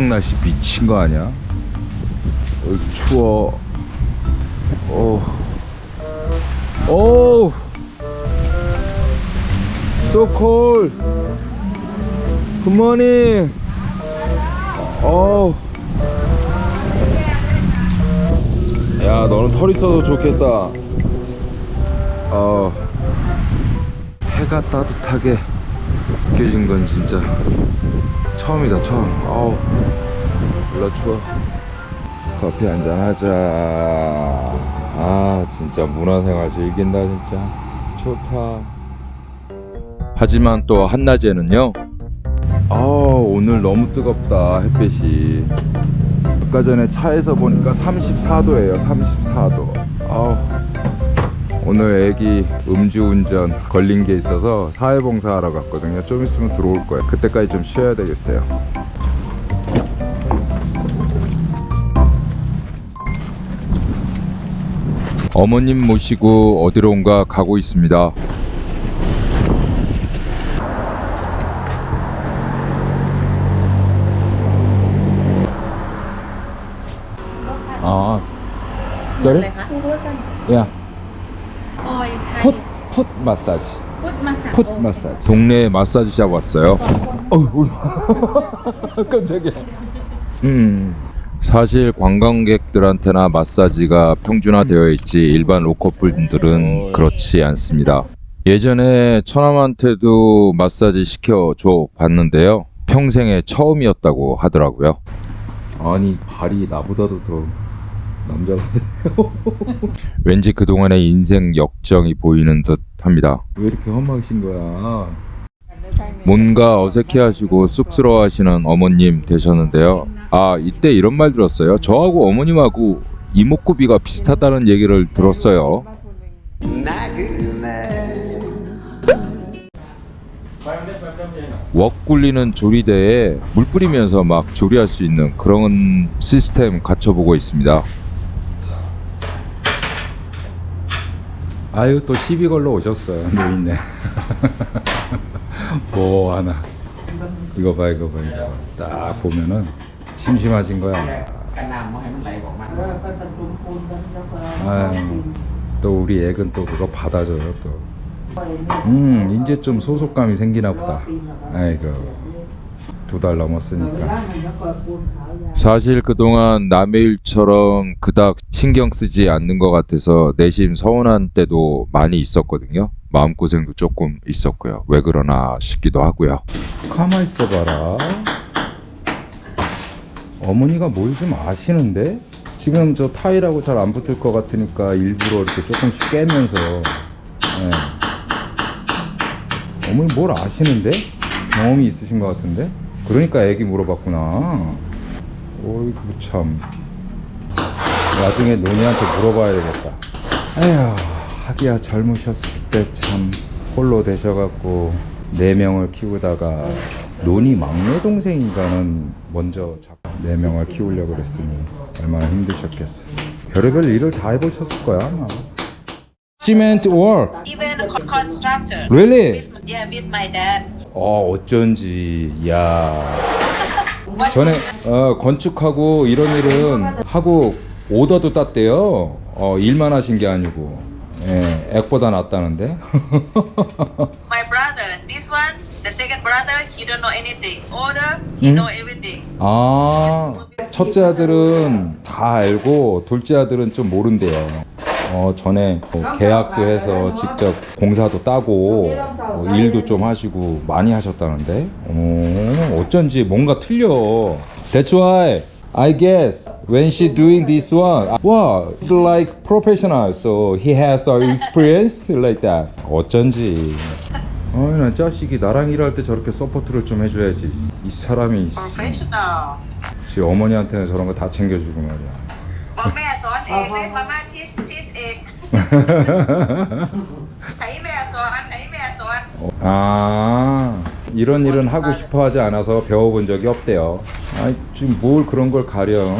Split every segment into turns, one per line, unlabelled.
한국 날씨 미친 거 아니야? 어, 추워. 어. 오. So cold. 어. 야, 너는 털 있어도 좋겠다. 어. 해가 따뜻하게 느껴진 건 진짜 처음이다 처음. 아우. 몰라 추워 커피 한잔 하자. 아 진짜 문화생활 즐긴다 진짜. 좋다. 하지만 또 한낮에는요. 아 오늘 너무 뜨겁다 햇빛이. 아까 전에 차에서 보니까 34도예요 34도. 아우 오늘 애기 음주운전 걸린 게 있어서 사회봉사하러 갔거든요. 좀 있으면 들어올 거예요. 그때까지 좀 쉬어야 되겠어요. 어머님 모시고 어디론가 가고 있습니다.
마사지.
풋마사지. 풋 마사지. 동네 마사지샵 왔어요. 어우, 깜짝이야. 음. 사실 관광객들한테나 마사지가 평준화되어 있지 일반 로컬분들은 그렇지 않습니다. 예전에 처남한테도 마사지 시켜줘 봤는데요. 평생에 처음이었다고 하더라고요. 아니 발이 나보다도 더 남자 같아요. 왠지 그동안의 인생 역정이 보이는 듯 합니다. 왜 이렇게 험하신 거야? 뭔가 어색해하시고 쑥스러워하시는 어머님 되셨는데요. 아 이때 이런 말 들었어요. 저하고 어머님하고 이목구비가 비슷하다는 얘기를 들었어요. 웍 굴리는 조리대에 물 뿌리면서 막 조리할 수 있는 그런 시스템 갖춰보고 있습니다. 아유 또 시비 걸러 오셨어요 노인네. 뭐 하나. 이거 봐 이거 봐 이거 딱 보면은 심심하신 거야. 아유, 또 우리 애근 또 그거 받아줘요 또 음 이제 좀 소속감이 생기나 보다. 아이고. 두 달 넘었으니까. 사실 그동안 남의 일처럼 그닥 신경 쓰지 않는 것 같아서 내심 서운한 때도 많이 있었거든요. 마음고생도 조금 있었고요. 왜 그러나 싶기도 하고요. 가만 있어봐라. 어머니가 뭘 좀 아시는데? 지금 저 타일하고 잘 안 붙을 것 같으니까 일부러 이렇게 조금씩 깨면서. 예. 어머니 뭘 아시는데? 경험이 있으신 것 같은데? 그러니까 애기 물어봤구나. 어이구 참. 나중에 노니한테 물어봐야 되겠다. 에휴, 하기야 젊으셨을 때 참 홀로 되셔갖고 네 명을 키우다가 노니 막내 동생인가는 먼저 자- 네 명을 키우려고 그랬으니 얼마나 힘드셨겠어. 별의별 일을 다 해보셨을 거야 아마. 월.
even constructor.
Really?
With, yeah, with my dad.
어 어쩐지 야 전에 어, 건축하고 이런 일은 하고 오더도 땄대요 어, 일만 하신 게 아니고 예, 액보다 낫다는데
my brother, this one, the second brother, he don't know anything. Older, he
Hmm?
know everything.
아 첫째 아들은 다 알고 둘째 아들은 좀 모른대요 어, 전에 뭐 계약도 해서 직접 공사도 따고 어, 일도 좀 하시고 많이 하셨다는데 어, 어쩐지 뭔가 틀려 That's why I guess when she doing this one, wow, it's like professional. So he has a experience like that. 어쩐지. 어, 아이 난 자식이 나랑 일할 때 저렇게 서포트를 좀 해줘야지. 이 사람이.
씨, 프로페셔널.
지 어머니한테는 저런 거 다 챙겨주고 말이야.
어, 내 마마 치즈 치즈 egg. 다이 매야 소원, 다이 매야 소원.
아 이런 일은 하고 싶어 하지 않아서 배워본 적이 없대요. 아니 지금 뭘 그런 걸 가려?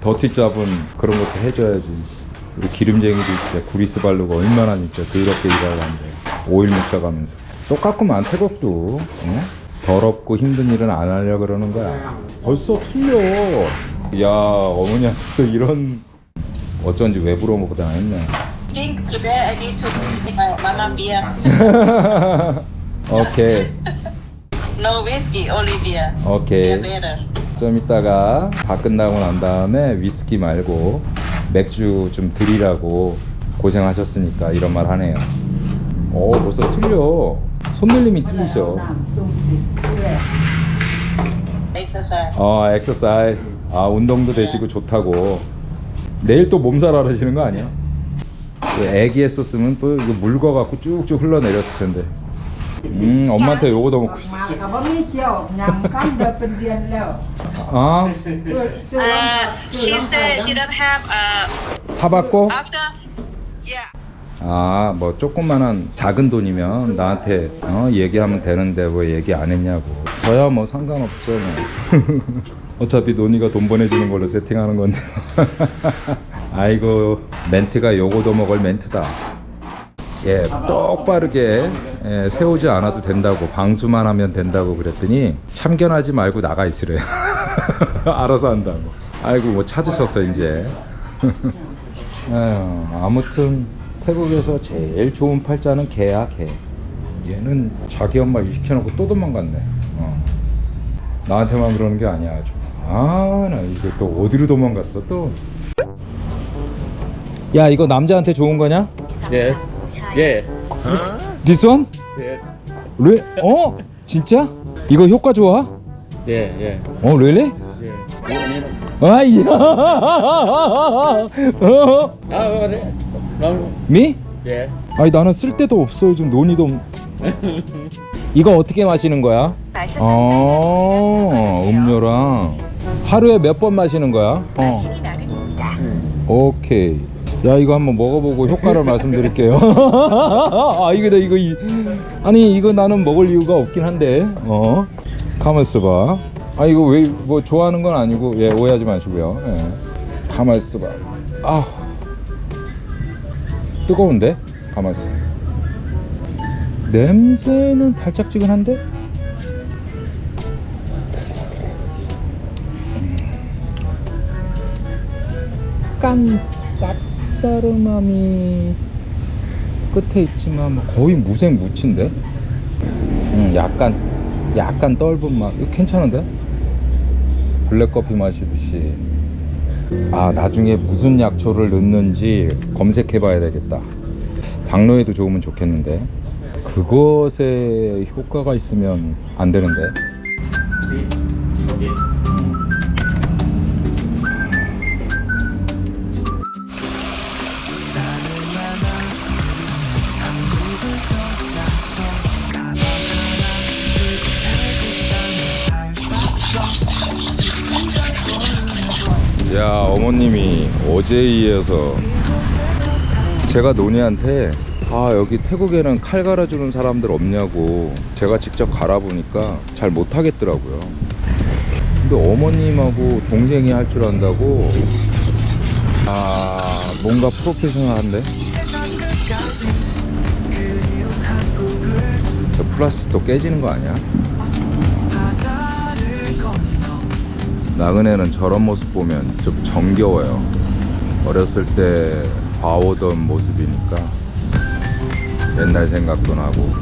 더티 잡은 그런 것도 해줘야지. 우리 기름쟁이도 진짜 구리스 바르고 얼마나 진짜 더럽게 일하는데. 오일 묻혀가면서. 똑같구만 태국도. 응? 더럽고 힘든 일은 안 하려고 그러는 거야. 벌써 틀려. 야 어머니한테 이런 어쩐지 외부로 먹고 다녔네.
think today I need to drink my mama beer.
오케이,
No whiskey, only beer.
오케이.
Beer better.
좀 이따가 다 끝나고 난 다음에 위스키 말고 맥주 좀 드리라고 고생하셨으니까 이런 말 하네요. 어, 벌써 틀려. 손놀림이 틀리셔.
Quê.
Exercise.
어, 엑서사이즈. 아, 운동도 되시고 좋다고. 내일 또 몸살 앓으시는 거 아니야? 그 애기 했었으면 또 이거 물거갖고 쭉쭉 흘러내렸을 텐데. 음, 엄마한테 요거도 먹고 있어. 아,
Chưa chưa
Uh, she said she have uh
타봤고?
after. Yeah.
아, 뭐 조그만한 작은 돈이면 나한테 어, 얘기하면 되는데 왜 얘기 안 했냐고. 저야 뭐 상관없죠. 뭐. 어차피 논이가 돈 보내주는 걸로 세팅하는 건데. 아이고 멘트가 요거도 먹을 멘트다. 예, 똑바르게 예, 세우지 않아도 된다고 방수만 하면 된다고 그랬더니 참견하지 말고 나가 있으래요. 알아서 한다고. 아이고 뭐 찾으셨어 이제. 에휴, 아무튼 태국에서 제일 좋은 팔자는 개야 개. 얘는 자기 엄마 일 시켜놓고 또 도망갔네. 어. 나한테만 그러는 게 아니야. 아나 이거 또 어디로 도망갔어 또. 야 이거 남자한테 좋은 거냐?
yes yes
This one?
yes
왜? 어? 진짜? 이거 효과 좋아?
yeah yeah
어,
yeah
아이야. 어?
à có thể no
미?
Yeah
아니 나는 쓸 데도 없어 요즘 논의도 없- 이거 어떻게 마시는 거야? 어 음료랑. 하루에 몇 번 마시는 거야? 어. 오케이. 야 이거 한번 먹어보고 효과를 말씀드릴게요. 아 이거 나 이거 이, 아니 이거 나는 먹을 이유가 없긴 한데 어? 가만 있어봐. 아 이거 왜 뭐 좋아하는 건 아니고 예 오해하지 마시고요. 예. 가만 있어봐. 아 뜨거운데? 가만 있어. 냄새는 달짝지근한데? 약간 쌉싸름함이 끝에 있지만 뭐 거의 무색 무친데? 음, 약간 약간 떫은 맛. 이거 괜찮은데? 블랙커피 마시듯이 아 나중에 무슨 약초를 넣는지 검색해 봐야 되겠다. 당뇨에도 좋으면 좋겠는데. 그것에 효과가 있으면 안 되는데.
okay
야 어머님이 어제에 이어서 제가 노니한테 아 여기 태국에는 칼 갈아주는 사람들 없냐고 제가 직접 갈아보니까 잘 못하겠더라고요. 근데 어머님하고 동생이 할 줄 안다고? 아 뭔가 프로페셔널한데? 저 플라스틱도 깨지는 거 아니야? 나그네는 저런 모습 보면 좀 정겨워요. 어렸을 때 봐오던 모습이니까 옛날 생각도 나고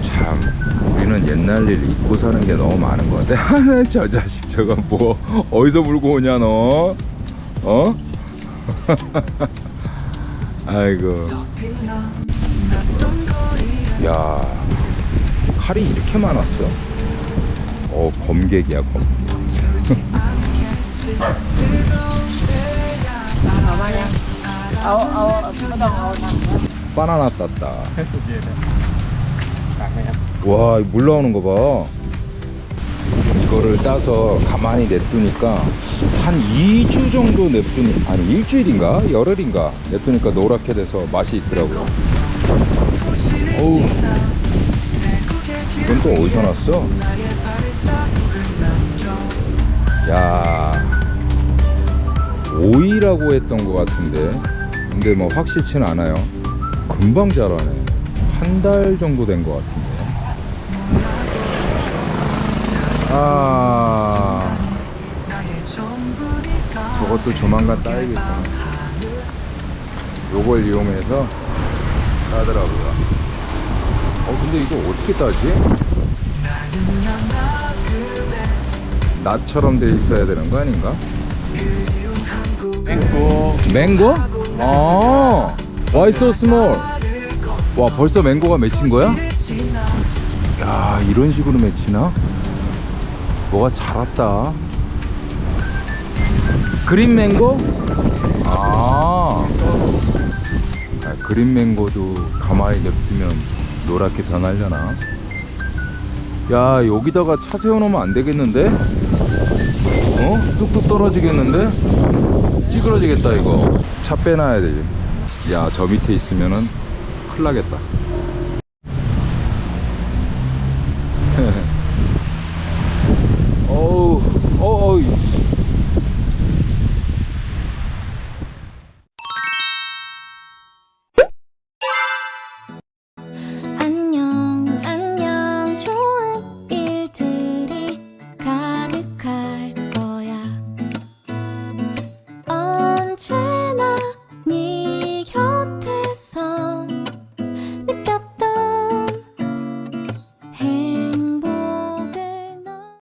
참 우리는 옛날 일 잊고 사는 게 너무 많은 것 같아. 저 자식 저거 뭐 어디서 물고 오냐 너? 어? 아이고. 야 칼이 이렇게 많았어? 어 검객이야
nằm.
바나나 땄다
tặng này em
와, 물 나오는 거 봐. 이거를 따서 가만히 냅두니까 한 2주 정도 냅두니 아니 일주일인가 열흘인가 냅두니까 노랗게 돼서 맛이 있더라고요. 어우, 이건 또 어디서 났어? 야, 오이라고 했던 것 같은데, 근데 뭐 확실치는 않아요. 금방 자라네. 한 달 정도 된 것 같은데. 아 저것도 조만간 따야겠구나 요걸 이용해서 따더라고요 어 근데 이거 어떻게 따지? 나처럼 돼 있어야 되는 거 아닌가?
맹고.
맹고? 아, why so small? 와, 벌써 맹고가 맺힌 거야? 야, 이런 식으로 맺히나? 뭐가 잘 왔다. 그린 맹고? 아, 아, 그린 맹고도 가만히 냅두면 노랗게 변하려나? 야, 여기다가 차 세워놓으면 안 되겠는데? 어? 뚝뚝 떨어지겠는데? 찌그러지겠다 이거 차 빼놔야 되지 야 저 밑에 있으면은 큰일 나겠다